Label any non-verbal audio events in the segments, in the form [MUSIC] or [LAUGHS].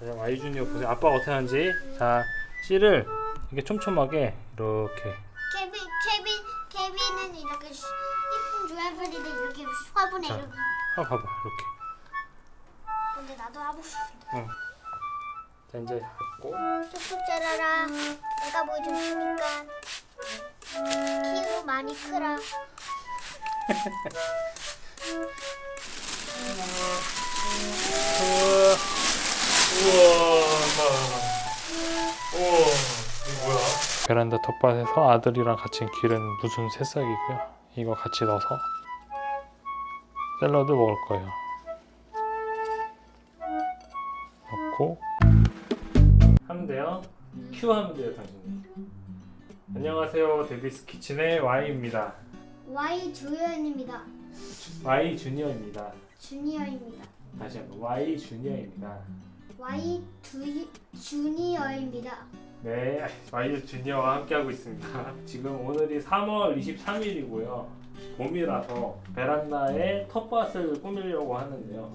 자, 와이 주니어 보세요. 아빠가 어떻게 하는지. 자, 씨를 이렇게 촘촘하게 이렇게. 케빈 케빈 케빈은 이렇게 슈- 이쁜 주얼부리를 이렇게 화분에 자. 이렇게 아, 봐봐, 이렇게. 근데 나도 하고 싶어 자, 이제 갖고. 툭툭 자라라 내가 뭐좀 주니까 키로 많이 크라 [LAUGHS] 우와, 우와, 이거 뭐야? 베란다 텃밭에서 아들이랑 같이 기른 무슨 새싹이고요. 이거 같이 넣어서 샐러드 먹을 거예요. 넣고 하면 돼요. 큐 하면 돼요, 당신이. 안녕하세요, 데비스 키친의 Y입니다. Y 조연입니다 Y 주니어입니다. 주니어입니다 다시 한번 Y 주니어입니다. Y 두 주니어입니다 네, 와이드 주니어와 함께하고 있습니다. 지금 오늘이 3월 23일이고요. 봄이라서 베란다에 텃밭을 꾸미려고 하는데요.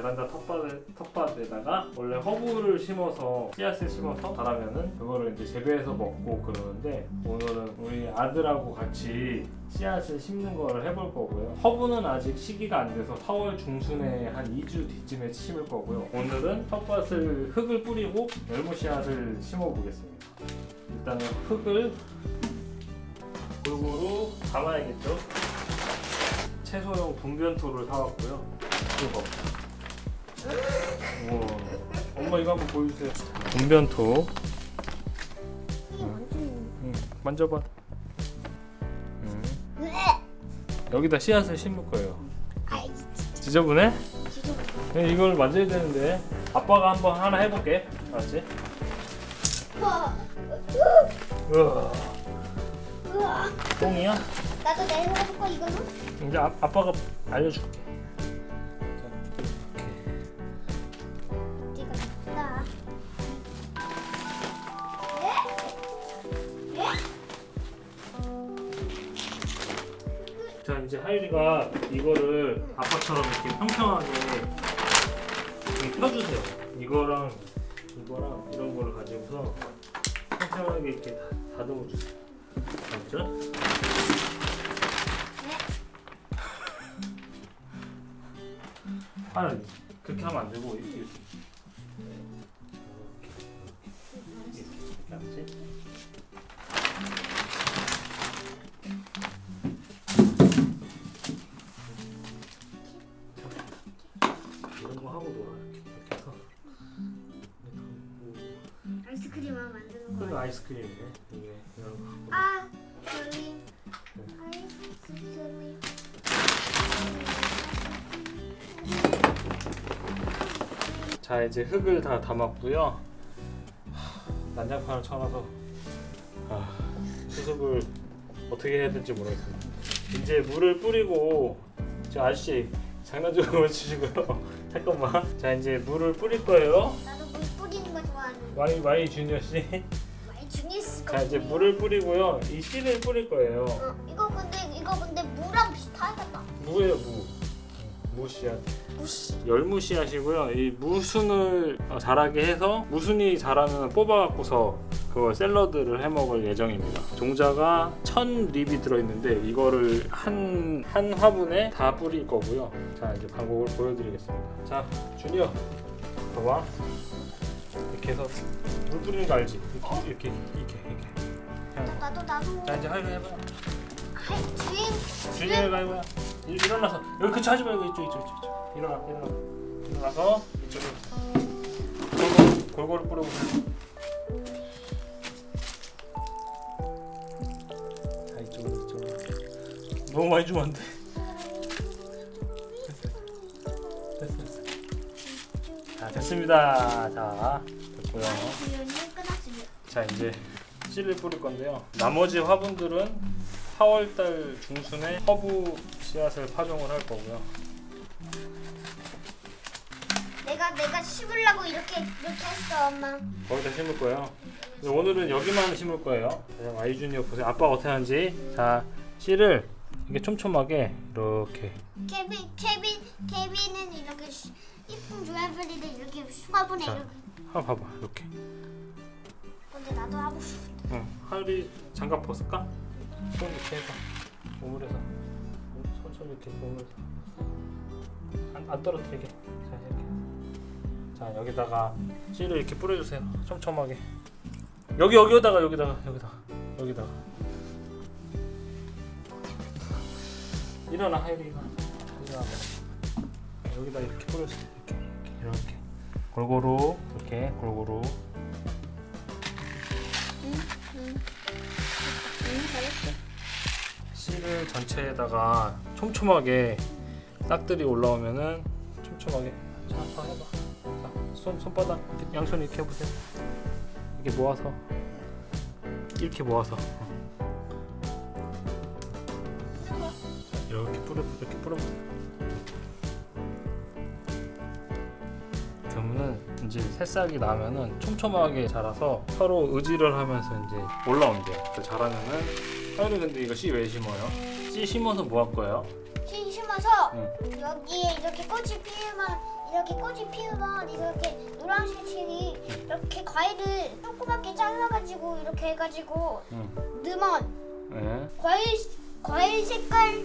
베란다 텃밭에, 텃밭에다가 원래 허브를 심어서 씨앗을 심어서 자라면은 그거를 이제 재배해서 먹고 그러는데 오늘은 우리 아들하고 같이 씨앗을 심는 거를 해볼 거고요. 허브는 아직 시기가 안 돼서 4월 중순에 한 2주 뒤쯤에 심을 거고요. 오늘은 텃밭을 흙을 뿌리고 열무 씨앗을 심어 보겠습니다. 일단은 흙을 골고루 담아야겠죠. 채소용 분변토를 사왔고요. 이거. 우와. 엄마 이거 한번 보여주세요. 완전 응, 만져봐. 응. 여기다 씨앗을 심을 거예요. 지저분해? 네, 이걸 만져야 되는데 아빠가 한번 하나 해볼게. 알았지? 우와 똥이야? 나도 내가 해볼까 이거는? 이제 아, 아빠가 알려줄게. 자 이제 하율이가 이거를 아빠처럼 이렇게 평평하게 이렇게 펴주세요. 이거랑 이거랑 이런 거를 가지고서 평평하게 이렇게 다, 다듬어 주세요. 알았죠? 아 그렇게 하면 안 되고 이렇게 이렇게 이렇게 알았지? 이런 거야. 아이스크림이네 이게 이런 거 아 저기 아이스크림. 자 이제 흙을 다 담았고요 하, 난장판을 쳐놔서 아, 수습을 어떻게 해야 될지 모르겠습니다 이제 물을 뿌리고 저 아저씨 장난 좀 [LAUGHS] 그만치시고요 잠깐만 자 이제 물을 뿌릴 거예요 나도 물 뿌리는 거 좋아하는. 와이 와이 주니어 씨. 자 이제 물을 뿌리고요 이 씨를 뿌릴 거예요 어 이거 근데 이거 근데 무랑 비슷하겠다. 무예요 무. 무 씨앗. 무씨. 열무 씨앗이고요. 이 무순을 어, 자라게 해서 무순이 자라면 뽑아갖고서 그 샐러드를 해 먹을 예정입니다. 종자가 천 립이 들어있는데 이거를 한, 한 화분에 다 뿌릴 거고요. 자 이제 방법을 보여드리겠습니다. 자 주니어 봐봐. 이렇게 해서 물 뿌리는 거 알지? 이렇게 이렇게 이렇게 이렇게. 나도 나도. 자 이제 하이로 해봐. 아이 주인. 주니어가 해봐. 일- 일어나서 여기 그치 하지 말고 이쪽 이쪽 이쪽 이쪽. 일어나 일어나 일어나서 이쪽으로 골고루 골고루 뿌려보세요. 자 이쪽으로 이쪽으로. 너무 많이 주면 안 돼. 됐어 됐어. 자 됐습니다. 자 끝났습니다. 자 이제 씨를 뿌릴 건데요. 나머지 화분들은 4월달 중순에 허브 씨앗을 파종을 할 거고요. 내가 내가 씹으려고 이렇게 이렇게 했어 엄마. 거기다 심을 거예요. 근데 오늘은 여기만 심을 거예요. 자, 와이주니어 보세요. 아빠가 어떻게 하는지. 자 씨를 이게 촘촘하게 이렇게 케빈 케빈 케빈은 이렇게 수- 이쁜 조약돌이를 이렇게 화분에 자. 이렇게. 한번 봐봐 이렇게. 근데 나도 하고 싶어. 응. 하율이 장갑 벗을까? 손 이렇게 해봐. 오므려서. 손손 이렇게 오므려서. 안, 안 떨어뜨리게. 자 이렇게. 자 여기다가 씨를 이렇게 뿌려주세요. 촘촘하게. 여기 여기다가 여기다가 여기다가 여기다가. 일어나 하율이 일어나. 일어나. 여기다 이렇게 뿌려주세요. 이렇게 이렇게 이렇게. 골고루 이렇게 골고루. 씨를 전체에다가 촘촘하게 딱들이 올라오면은 촘촘하게 자, 다 해봐. 자, 손 손바닥 양손 이렇게 해보세요. 이렇게 모아서 이렇게 모아서 자, 이렇게 뿌려 이렇게 뿌려보세요. 이제 새싹이 나면은 촘촘하게 자라서 서로 의지를 하면서 이제 올라온대요. 그 자라면은 하율이 근데 이거 씨 왜 심어요? 씨 심어서 뭐 할 거예요? 씨 심어서 응. 여기에 이렇게 꽃이 피우면 이렇게 꽃이 피우면 이렇게 노란색 칠이 이렇게 과일을 조그맣게 잘라가지고 이렇게 해가지고 응. 넣으면 네. 과일 과일 색깔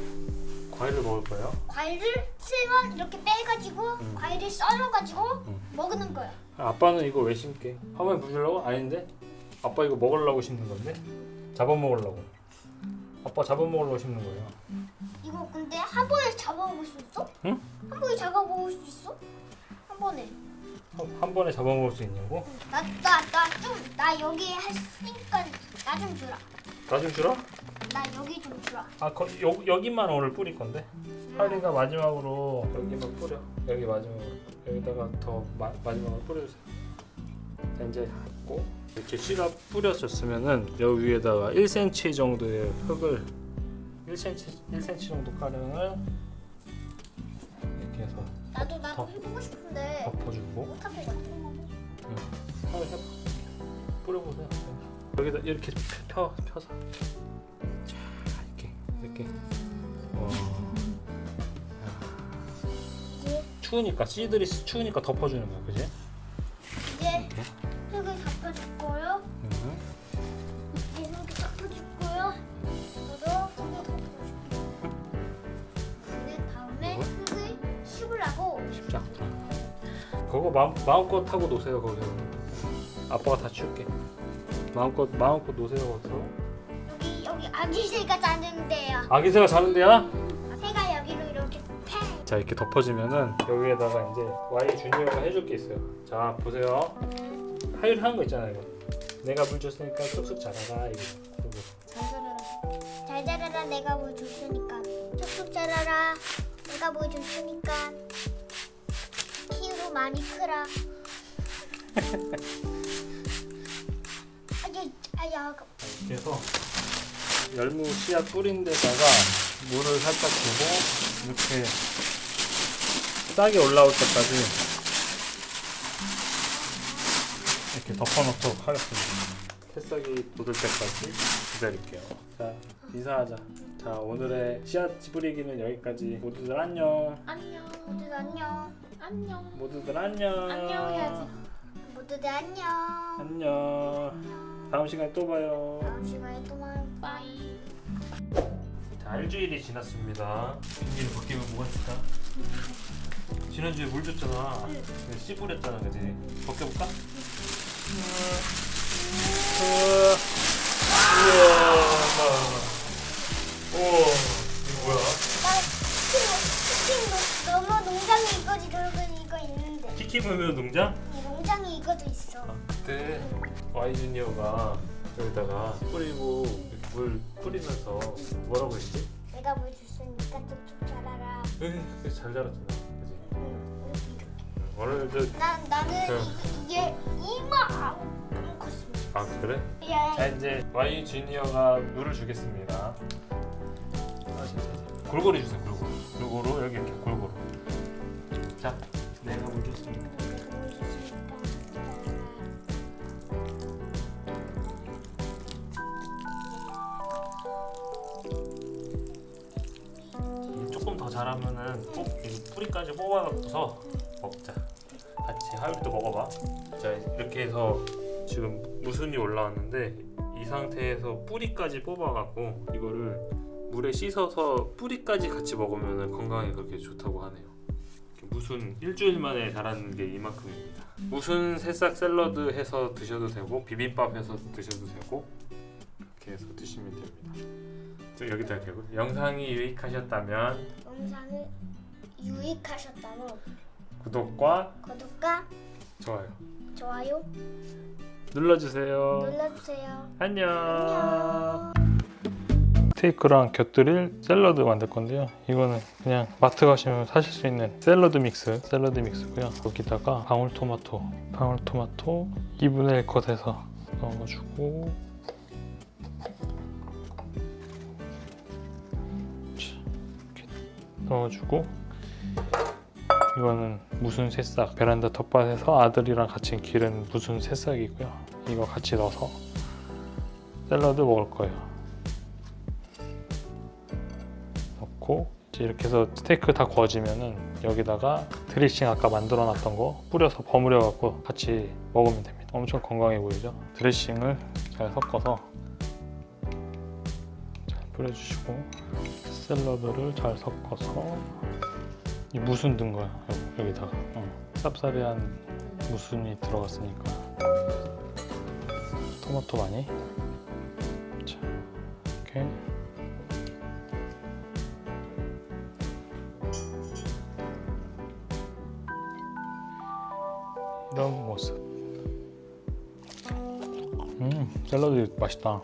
과일을 먹을 거예요? 과일을 쓰면 이렇게 빼가지고 응. 과일을 썰어가지고 응. 먹는 거야. 아빠는 이거 왜 심게? 화분에 부으려고? 아닌데? 아빠 이거 먹으려고 심는 건데? 잡아먹으려고. 아빠 잡아먹으려고 심는 거예요. 이거 근데 한 번에 잡아먹을 수 있어? 응? 한 번에 잡아먹을 수 있어? 한 번에. 한, 한 번에 잡아먹을 수 있냐고? 나 나 나 좀 나 여기 했으니까 나 좀 주라. 나 좀 주라? 나 여기 좀 주라. 아, 거, 여, 여기만 오늘 뿌릴 건데? 하리가 마지막으로 여기만 뿌려. 여기 마지막으로. 여기다가 더 마, 마지막으로 뿌려주세요. 자, 이제 고 이렇게 씨가 뿌려졌으면은 여기 위에다가 1cm 정도의 흙을 1cm 1cm 정도 가량을 이렇게 해서 나도 나도 더. 해보고 싶은데 덮어주고 못할 것 같아. 한번 해봐. 뿌려보세요. 여기다 이렇게 펴 펴서 자 이렇게. 어. 추우니까 씨들이 추우니까 덮어주는 거야, 그지? 이제 흙을 덮어줄 거요. 응. 이제 흙을 덮어줄 거요. 저도 흙을 덮어줄 거요. 그 다음에 뭐? 흙을 씹으라고. 쉽지. 그거 마음 마음껏 하고 노세요 거기서. 아빠가 다 치울게. 마음껏 마음껏 노세요 거기서. 아기 새가 자는데요. 아기 새가 자는데야? 새가 여기로 이렇게 팽. 자 이렇게 덮어지면은 여기에다가 이제 Y 주니어가 해줄 게 있어요. 자 보세요. 하율 하는 거 있잖아요. 이거. 내가 물 줬으니까 쑥쑥 자라라 이거. 잘 자라라. 잘 자라라. 내가 뭘 줬으니까. 쑥쑥 자라라. 내가 뭘 줬으니까. 키우고 많이 크라. 아야 아야. 이렇게 해서 열무 씨앗 뿌린 데다가 물을 살짝 주고 이렇게 싹이 올라올 때까지 이렇게 덮어놓도록 하겠습니다. 새싹이 돋을 때까지 기다릴게요. 자 인사하자. 자 오늘의 씨앗 뿌리기는 여기까지. 모두들 안녕. 안녕. 모두들 안녕. 안녕. 모두들 안녕. 안녕 해야지. 모두들 안녕. 안녕. 다음 시간에 또 봐요. 다음 시간에 또 봐요. 빠이. 자, 일주일이 지났습니다. 빈일 바뀌면 뭐가 있을까? 지난주에 물 줬잖아. 응. 근데 씨 뿌렸잖아, 그지? 벗겨볼까? 우와. 우와. 이거 뭐야? 나 치킨 너무 농장에 이거지 그러고 이거 있는데. 키키무무 농장? 이 농장에 이거도 있어. 아, 그때 Y 주니어가 여기다가 뿌리고 물 뿌리면서 뭐라고 했지? 내가 물 줬으니까 쭉쭉 자라라. 으이, 잘 자랐잖아, 그지? 오늘 저난 나는 그- 이, 이게 이만큼 컸습니다. 아 그래? 야, 자 이제 Y 주니어가 물을 주겠습니다. 아, 진짜. 골고루 주세요 골고루. 골고루 여기 이렇게 골고루. 자 내가 물 줬습니다. 더꼭이 뿌리까지 뽑아놓고서 먹자. 같이 하율도 먹어봐. 자 이렇게 해서 지금 무순이 올라왔는데 이 상태에서 뿌리까지 뽑아갖고 이거를 물에 씻어서 뿌리까지 같이 먹으면 건강에 그렇게 좋다고 하네요. 무순 일주일 만에 자라는 게 이만큼입니다. 무순 새싹 샐러드 해서 드셔도 되고 비빔밥 해서 드셔도 되고 이렇게 해서 드시면 됩니다. 저 여기다 대고 영상이 유익하셨다면 영상을 유익하셨다면 구독과 구독과 좋아요 좋아요 눌러주세요. 눌러주세요. 안녕. 안녕. 스테이크랑 곁들일 샐러드 만들 건데요. 이거는 그냥 마트 가시면 사실 수 있는 샐러드 믹스, 샐러드 믹스고요. 여기다가 방울토마토, 방울토마토 2분의 1 컷 해서 넣어주고 넣어주고 이거는 무순 새싹 베란다 텃밭에서 아들이랑 같이 기른 무순 새싹이고요. 이거 같이 넣어서 샐러드 먹을 거예요. 넣고 이제 이렇게 해서 스테이크 다 구워지면은 여기다가 드레싱 아까 만들어 놨던 거 뿌려서 버무려 갖고 같이 먹으면 됩니다. 엄청 건강해 보이죠? 드레싱을 잘 섞어서 잘 뿌려주시고 샐러드를 잘 섞어서 이 무순 든 거야 여기, 여기다가 어. 쌉싸리한 무순이 들어갔으니까 토마토 많이 자 이렇게 이런 모습. 음, 샐러드 맛있다.